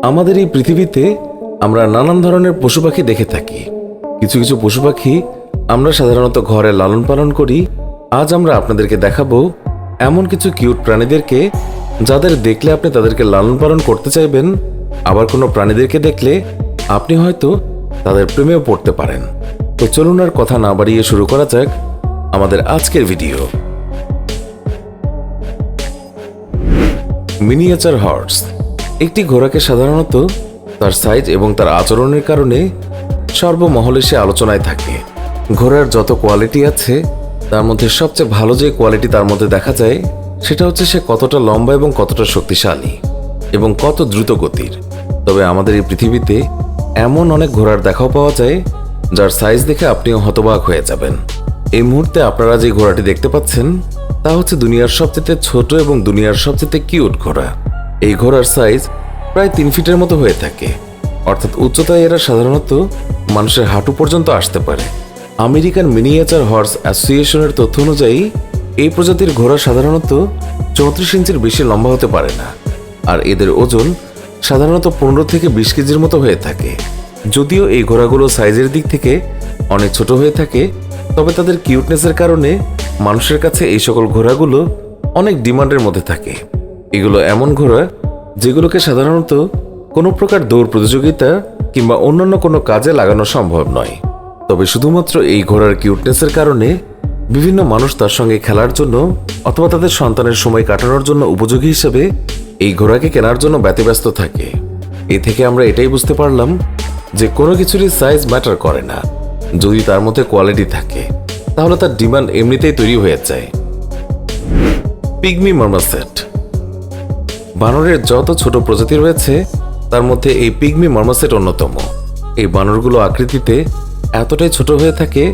আমাদের এই পৃথিবীতে আমরা নানান ধরনের পশু পাখি দেখে থাকি। কিছু কিছু পশু পাখি আমরা সাধারণত ঘরে লালন পালন করি। আজ আমরা আপনাদেরকে দেখাবো এমন কিছু কিউট প্রাণীদেরকে যাদের দেখলে আপনি তাদেরকে লালন পালন করতে চাইবেন। আবার কোনো প্রাণীদেরকে দেখলে আপনি হয়তো তাদের প্রেমেও পড়তে পারেন। তো চলুন আর কথা না বাড়িয়ে শুরু করা যাক আমাদের আজকের ভিডিও। মিনিয়েচার হর্স একটি ঘোড়াকে সাধারণত তার সাইজ এবং তার আচরণের কারণে সর্বমহলে সে আলোচনায় থাকে। ঘোড়ার যত কোয়ালিটি আছে, তার মধ্যে সবচেয়ে ভালো যে কোয়ালিটি তার মধ্যে দেখা যায়, সেটা হচ্ছে সে কতটা লম্বা এবং কতটা শক্তিশালী এবং কত দ্রুত গতির। তবে আমাদের এই পৃথিবীতে এমন অনেক ঘোড়ার দেখাও পাওয়া যায়, যার সাইজ দেখে আপনিও হতবাক হয়ে যাবেন। এই মুহূর্তে আপনারা যে ঘোড়াটি দেখতে পাচ্ছেন, তা হচ্ছে দুনিয়ার সবচেয়ে ছোট এবং দুনিয়ার সবচেয়ে কিউট ঘোড়া। এই ঘোড়ার সাইজ প্রায় তিন ফিটের মতো হয়ে থাকে। অর্থাৎ উচ্চতায় এরা সাধারণত মানুষের হাঁটু পর্যন্ত আসতে পারে। আমেরিকান মিনিয়েচার হর্স অ্যাসোসিয়েশনের তথ্য অনুযায়ী, এই প্রজাতির ঘোড়া সাধারণত চৌত্রিশ ইঞ্চির বেশি লম্বা হতে পারে না। আর এদের ওজন সাধারণত পনেরো থেকে বিশ কেজির মতো হয়ে থাকে। যদিও এই ঘোড়াগুলো সাইজের দিক থেকে অনেক ছোট হয়ে থাকে, তবে তাদের কিউটনেসের কারণে মানুষের কাছে এই সকল ঘোড়াগুলো অনেক ডিমান্ডের মধ্যে থাকে। এগুলো এমন ঘোড়া যেগুলোকে সাধারণত কোনো প্রকার দৌড় প্রতিযোগিতা কিংবা অন্যান্য কোনো কাজে লাগানো সম্ভব নয়। তবে শুধুমাত্র এই ঘোড়ার কিউটনেসের কারণে বিভিন্ন মানুষ তার সঙ্গে খেলার জন্য অথবা তাদের সন্তানের সময় কাটানোর জন্য উপযোগী হিসেবে এই ঘোড়াকে কেনার জন্য ব্যতিব্যস্ত থাকে। এ থেকে আমরা এটাই বুঝতে পারলাম যে কোনো কিছুরই সাইজ ম্যাটার করে না। যদি তার মধ্যে কোয়ালিটি থাকে, তাহলে তার ডিমান্ড এমনিতেই তৈরি হয়ে যায়। পিগমি মার্মাসেট বানরের যত ছোট প্রজাতি রয়েছে, তার মধ্যে এই পিগমি মার্মাসেট অন্যতম। এই বানরগুলো আকৃতিতে এতটাই ছোট হয়ে থাকে,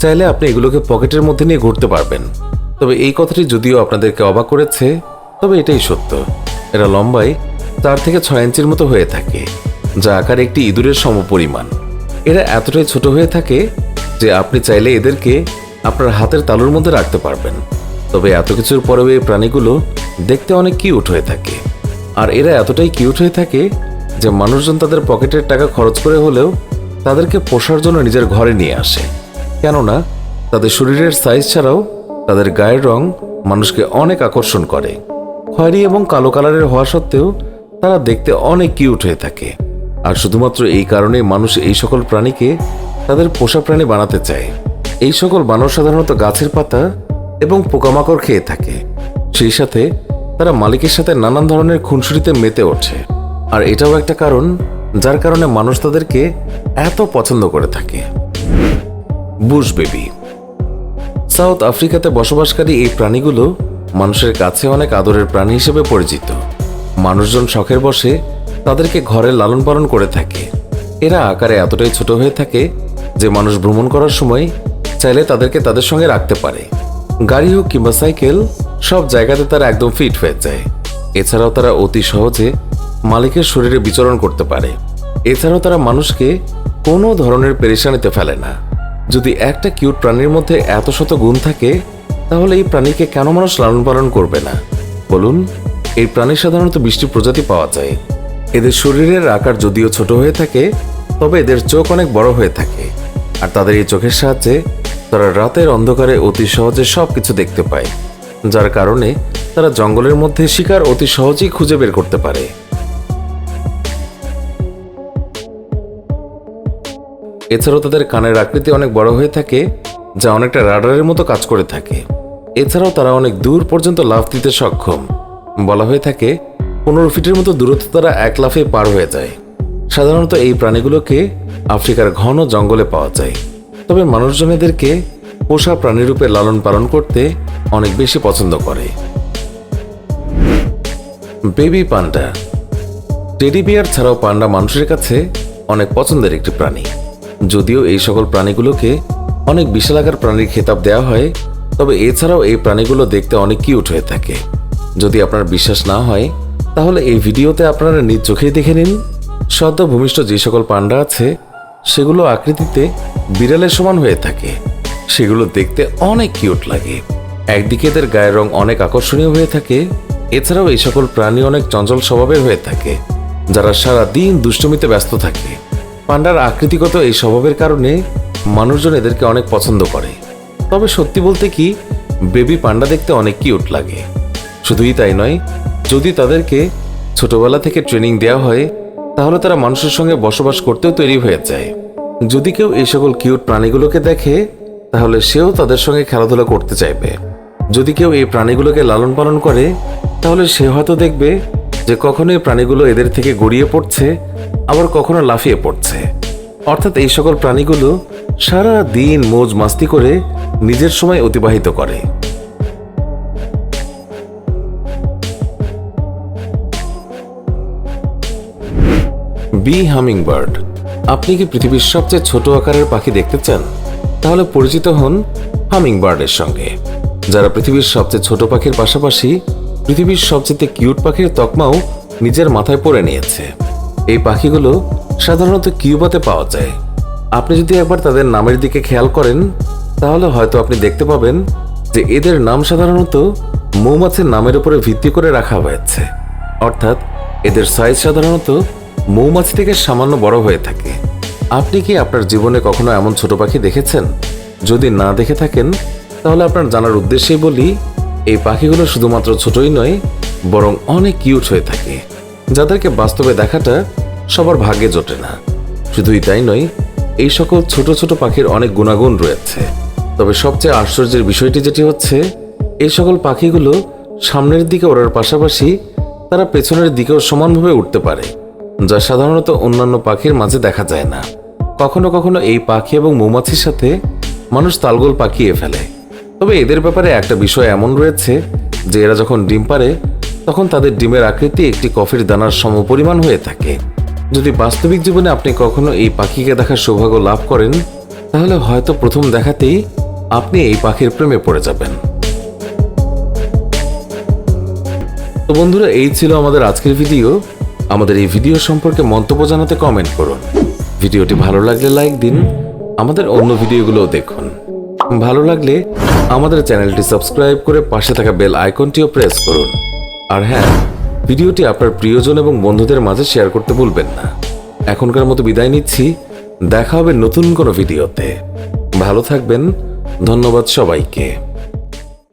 চাইলে আপনি এগুলোকে পকেটের মধ্যে নিয়ে ঘুরতে পারবেন। তবে এই কথাটি যদিও আপনাদেরকে অবাক করেছে, তবে এটাই সত্য। এরা লম্বায় চার থেকে ছয় ইঞ্চির মতো হয়ে থাকে, যা আকার একটি ইঁদুরের সমপরিমাণ। এরা এতটাই ছোট হয়ে থাকে যে আপনি চাইলে এদেরকে আপনার হাতের তালুর মধ্যে রাখতে পারবেন। তবে এত কিছুর পরেও এই প্রাণীগুলো দেখতে অনেক কিউট হয়ে থাকে। আর এরা এতটাই কিউট হয়ে থাকে যে মানুষজন তাদের পকেটের টাকা খরচ করে হলেও তাদেরকে পোষার জন্য নিজের ঘরে নিয়ে আসে। কেননা তাদের শরীরের সাইজ ছাড়াও তাদের গায়ের রং মানুষকে অনেক আকর্ষণ করে। খয়েরি এবং কালো কালারের হওয়া সত্ত্বেও তারা দেখতে অনেক কিউট হয়ে থাকে। আর শুধুমাত্র এই কারণে মানুষ এই সকল প্রাণীকে তাদের পোষা প্রাণী বানাতে চায়। এই সকল বানর সাধারণত গাছের পাতা এবং পোকামাকড় খেয়ে থাকে। সেই সাথে তারা মালিকের সাথে নানান ধরনের খুনসুরিতে মেতে ওঠে। আর এটাও একটা কারণ যার কারণে মানুষ তাদেরকে এত পছন্দ করে থাকে। Bush, baby. সাউথ আফ্রিকাতে বসবাসকারী এই প্রাণীগুলো মানুষের কাছে অনেক আদরের প্রাণী হিসেবে পরিচিত। মানুষজন শখের বসে তাদেরকে ঘরে লালন পালন করে থাকে। এরা আকারে এতটাই ছোট হয়ে থাকে যে মানুষ ভ্রমণ করার সময় চাইলে তাদেরকে তাদের সঙ্গে রাখতে পারে। গাড়ি হোক কিংবা সাইকেল, সব জায়গাতে তারা একদম ফিট হয়ে যায়। এছাড়াও তারা অতি সহজে মালিকের শরীরে বিচরণ করতে পারে। এছাড়াও তারা মানুষকে কোনো ধরনের পেরেশানিতে ফেলে না। যদি একটা কিউট প্রাণীর মধ্যে এত শত গুণ থাকে, তাহলে এই প্রাণীকে কেন মানুষ লালন পালন করবে না? বলুন, এই প্রাণীর সাধারণত বৃষ্টি প্রজাতি পাওয়া যায়। এদের শরীরের আকার যদিও ছোট হয়ে থাকে, তবে এদের চোখ অনেক বড় হয়ে থাকে। আর তাদের এই চোখের সাহায্যে তারা রাতের অন্ধকারে অতি সহজে সব কিছু দেখতে পায়। যার কারণে তারা জঙ্গলের মধ্যে শিকার অতি সহজেই খুঁজে বের করতে পারে। এছাড়াও তাদের কানের আকৃতি অনেক বড় হয়ে থাকে, যা অনেকটা রাডারের মতো কাজ করে থাকে। এছাড়াও তারা অনেক দূর পর্যন্ত লাফ দিতে সক্ষম। বলা হয়ে থাকে, পনেরো ফিটের মতো দূরত্ব তারা এক লাফে পার হয়ে যায়। সাধারণত এই প্রাণীগুলোকে আফ্রিকার ঘন জঙ্গলে পাওয়া যায়। তবে মানুষজন এদেরকে পোষা প্রাণীরূপে লালন পালন করতে অনেক বেশি পছন্দ করে। বেবি পান্ডা। টেডি বিয়ার ছাড়াও পান্ডা মানুষের কাছে অনেক পছন্দের একটি প্রাণী। যদিও এই সকল প্রাণীগুলোকে অনেক বিশালাকার প্রাণীর খেতাব দেওয়া হয়, তবে এছাড়াও এই প্রাণীগুলো দেখতে অনেক কিউট হয়ে থাকে। যদি আপনার বিশ্বাস না হয়, তাহলে এই ভিডিওতে আপনারা নিজ চোখেই দেখে নিন। সদ্য ভূমিষ্ঠ যে সকল পান্ডা আছে সেগুলো আকৃতিতে বিড়ালের সমান হয়ে থাকে। সেগুলো দেখতে অনেক কিউট লাগে। একদিকে এদের গায়ের রং অনেক আকর্ষণীয় হয়ে থাকে। এছাড়াও এই সকল প্রাণী অনেক চঞ্চল স্বভাবের হয়ে থাকে, যারা সারা দিন দুষ্টমিতে ব্যস্ত থাকে। পান্ডার আকৃতিগত এই স্বভাবের কারণে মানুষজন এদেরকে অনেক পছন্দ করে। তবে সত্যি বলতে কি, বেবি পান্ডা দেখতে অনেক কিউট লাগে। শুধুই তাই নয়, যদি তাদেরকে ছোটবেলা থেকে ট্রেনিং দেওয়া হয় তাহলে তারা মানুষের সঙ্গে বসবাস করতেও তৈরি হয়ে যায়। যদি কেউ এই সকল কিউট প্রাণীগুলোকে দেখে, তাহলে সেও তাদের সঙ্গে খেলাধুলা করতে চাইবে। যদি কেউ এই প্রাণীগুলোকে লালন পালন করে, তাহলে সে হয়তো দেখবে যে কখনো এই প্রাণীগুলো এদের থেকে গড়িয়ে পড়ছে, আবার কখনো লাফিয়ে পড়ছে। অর্থাৎ এই সকল প্রাণীগুলো সারা দিন মোজ মাস্তি করে নিজের সময় অতিবাহিত করে। Bee hummingbird. আপনি কি পৃথিবীর সবচেয়ে ছোট আকারের পাখি দেখতে চান? তাহলে পরিচিত হন হামিংবার্ডের সঙ্গে। যারা পৃথিবীর সবচেয়ে ছোট পাখির পাশাপাশি পৃথিবীর সবচেয়ে কিউট পাখির তকমাও নিজের মাথায় পরে নিয়েছে। এই পাখিগুলো সাধারণত কিউবাতে পাওয়া যায়। আপনি যদি একবার তাদের নামের দিকে খেয়াল করেন, তাহলে হয়তো আপনি দেখতে পাবেন যে এদের নাম সাধারণত মৌমাছির নামের উপরে ভিত্তি করে রাখা হয়েছে। অর্থাৎ এদের সাইজ সাধারণত মৌমাছি থেকে সামান্য বড় হয়ে থাকে। আপনি কি আপনার জীবনে কখনো এমন ছোট পাখি দেখেছেন? যদি না দেখে থাকেন, তাহলে আপনার জানার উদ্দেশ্যেই বলি, এই পাখিগুলো শুধুমাত্র ছোটই নয়, বরং অনেক কিউট হয়ে থাকে। যাদেরকে বাস্তবে দেখাটা সবার ভাগ্যে জোটে না। শুধুই তাই নয়, এই সকল ছোট ছোট পাখির অনেক গুণাগুণ রয়েছে। তবে সবচেয়ে আশ্চর্যের বিষয়টি যেটি হচ্ছে এই সকল পাখিগুলো সামনের দিকে ওড়ার পাশাপাশি তারা পেছনের দিকেও সমানভাবে উঠতে পারে। যা সাধারণত অন্যান্য পাখির মাঝে দেখা যায় না। কখনো কখনো এই পাখি এবং মৌমাছির সাথে মানুষ তালগোল পাকিয়ে ফেলে। তবে এদের ব্যাপারে একটা বিষয় এমন রয়েছে যে এরা যখন ডিম পারে তখন তাদের ডিমের আকৃতি একটি কফির দানার সমপরিমাণ হয়ে থাকে। যদি বাস্তবিক জীবনে আপনি কখনো এই পাখিকে দেখার সৌভাগ্য লাভ করেন, তাহলে হয়তো প্রথম দেখাতেই আপনি এই পাখির প্রেমে পড়ে যাবেন। তো বন্ধুরা, এই ছিল আমাদের আজকের ভিডিও। আমাদের এই ভিডিও সম্পর্কে মন্তব্য জানাতে কমেন্ট করুন। ভিডিওটি ভালো লাগলে লাইক দিন, আমাদের অন্য ভিডিওগুলোও দেখুন। ভালো লাগলে আমাদের চ্যানেলটি সাবস্ক্রাইব করে পাশে থাকা বেল আইকনটিও প্রেস করুন। আর হ্যাঁ ভিডিওটি আপনার প্রিয়জন এবং বন্ধুদের মাঝে শেয়ার করতে ভুলবেন না। এখনকার মতো বিদায় নিচ্ছি। দেখা হবে নতুন কোনো ভিডিওতে। ভালো থাকবেন। ধন্যবাদ সবাইকে।